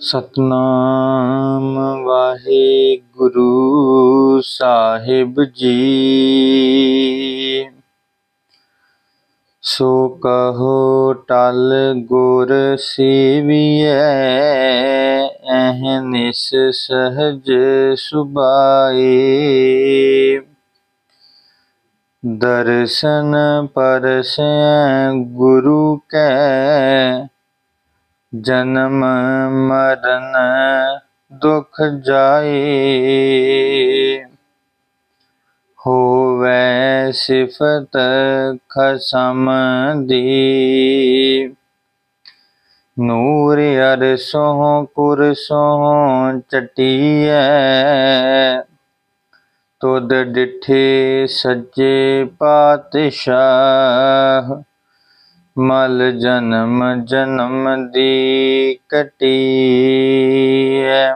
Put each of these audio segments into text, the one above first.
ਸਤਨਾਮ ਵਾਹਿਗੁਰੂ ਸਾਹਿਬ ਜੀ। ਸੋ ਕਹੋ ਟਲ ਗੁਰ ਸੇਵੀਐ ਅਹਨਿਸ ਸਹਜ ਸੁਭਾਏ। ਦਰਸ਼ਨ ਪਰਸੈ ਗੁਰੂ ਕੈ ਜਨਮ ਮਰਨ ਦੁਖ ਜਾਏ। ਹੋਵੈ ਸਿਫਤ ਖਸਮ ਦੀ। ਨੂਰ ਅਰਸੋਂ ਕੁਰਸੋਂ ਚਟੀਐ। ਤੁਧ ਡਿਠੇ ਸੱਜੇ ਪਾਤਸ਼ਾਹ। ਮਲ ਜਨਮ ਜਨਮ ਦੀ ਕਟੀਐ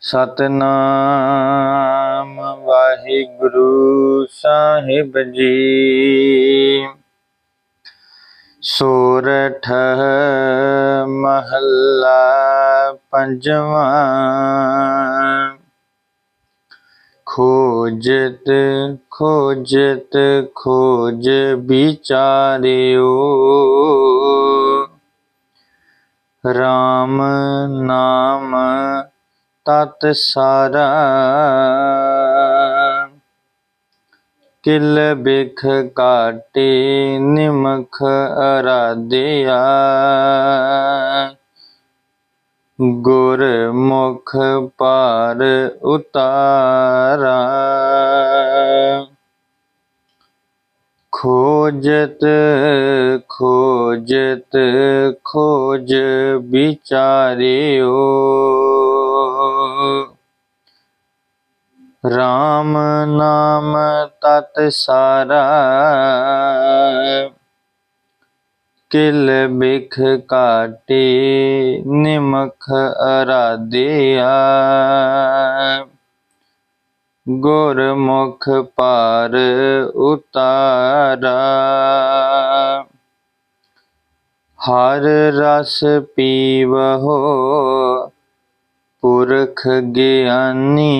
ਸਤਨਾਮ ਵਾਹਿਗੁਰੂ ਸਾਹਿਬ ਜੀ। ਸੋਰਠ ਮਹੱਲਾ ਪੰਜਵਾਂ ਖੋਜਤ ਖੋਜਤ ਖੋਜ ਵਿਚਾਰਿਓ। RAM ਨਾਮ ਤਤ ਸਾਰਾ। ਕਿਲ ਬਿਖ ਕਾਟੇ ਨਿਮਖ ਅਰਾਧਿਆ। ਗੁਰਮੁਖ ਪਾਰ ਉਤਾਰਾ। ਖੋਜਤ ਖੋਜਤ ਖੋਜ ਵਿਚਾਰਿਓ। RAM ਨਾਮ ਤਤ ਸਾਰਾ। ਕਿਲ ਬਿਖ ਕਾਟੇ ਨਿਮਖ ਅਰਾਧਿਆ ਗੁਰਮੁਖ ਪਾਰ ਉਤਾਰਾ। ਹਰ ਰਸ ਪੀਵਹੋ ਪੁਰਖ ਗਿਆਨੀ।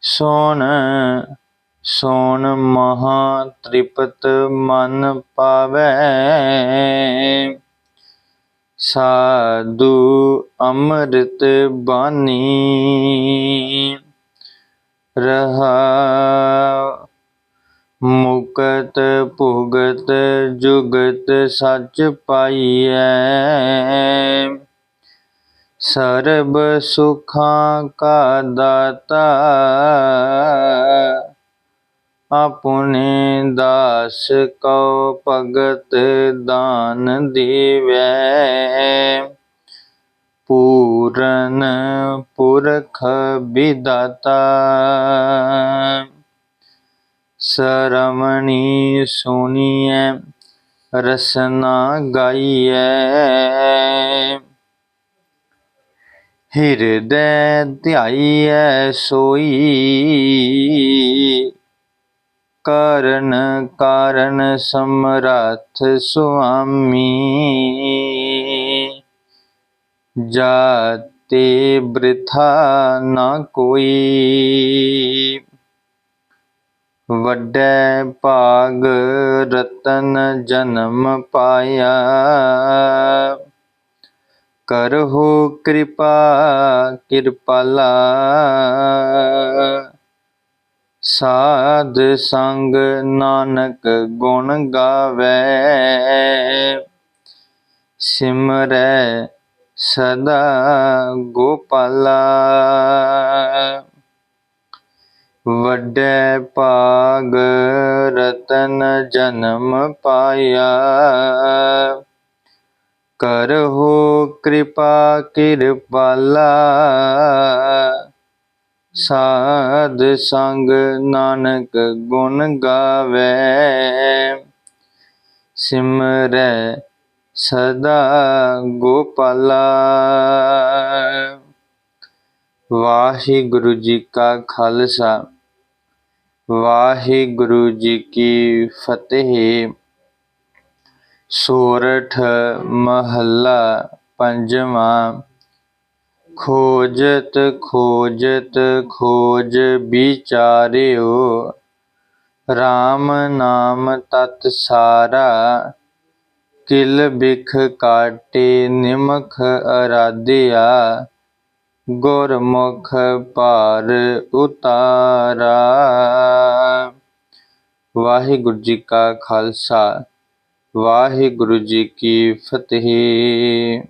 ਸੁਣ ਸੋਣ ਮਹਾ ਤ੍ਰਿਪਤ ਮਨ ਪਾਵੈ। ਸਾਧੂ ਅੰਮ੍ਰਿਤ ਬਾਣੀ ਰਹਾ। ਮੁਕਤ ਭੁਗਤ ਜੁਗਤ ਸੱਚ ਪਾਈਐ। ਸਰਬ ਸੁਖਾਂ ਕਾ ਦਾਤਾ ਆਪਣੇ ਦਾਸ ਕਉ ਭਗਤ ਦਾਨ ਦੇਵੈ। ਪੂਰਨ ਪੁਰਖ ਵਿਦਾਤਾ ਸਰਵਣੀ ਸੁਣੀਐ, ਰਸਨਾ ਗਾਈਐ। ਹਿਰਦੈ ਧਿਆਈਐ ਸੋਈ। ਕਰਨ ਕਾਰਨ ਸਮਰੱਥ ਸੁਆਮੀ। ਜਾਤੇ ਬ੍ਰਿਥਾ ਨਾ ਕੋਈ। ਵੱਡੇ ਭਾਗ ਰਤਨ ਜਨਮ ਪਾਇਆ। ਕਰਹੁ ਕਿਰਪਾ ਕਿਰਪਾਲਾ। ਸਾਧ ਸੰਗ ਨਾਨਕ ਗੁਣ ਗਾਵੇ। ਸਿਮਰੈ ਸਦਾ ਗੋਪਾਲਾ। ਵੱਡੇ ਭਾਗ ਰਤਨ ਜਨਮ ਪਾਇਆ। ਕਰਹੁ ਕਿਰਪਾ ਕਿਰਪਾਲਾ। ਸਾਧ ਸੰਗ ਨਾਨਕ ਗੁਣ ਗਾਵੇ। ਸਿਮਰੈ ਸਦਾ ਗੋਪਾਲਾ। ਵਾਹਿਗੁਰੂ ਜੀ ਕਾ ਖਾਲਸਾ। ਵਾਹਿਗੁਰੂ ਜੀ ਕੀ ਫਤਿਹ। ਸੋਰਠ ਮਹੱਲਾ ਪੰਜਵਾਂ। ਖੋਜਤ ਖੋਜਤ, ਖੋਜ ਵਿਚਾਰਿਓ RAM ਨਾਮ ਤਤ ਸਾਰਾ, ਕਿਲ ਬਿਖ ਕਾਟੇ ਨਿਮਖ ਅਰਾਧਿਆ, ਗੁਰਮੁਖ ਭਾਰ ਉਤਾਰਾ। ਵਾਹਿਗੁਰੂ ਜੀ ਕਾ ਖਾਲਸਾ, ਵਾਹਿਗੁਰੂ ਜੀ ਕੀ ਫਤਿਹ।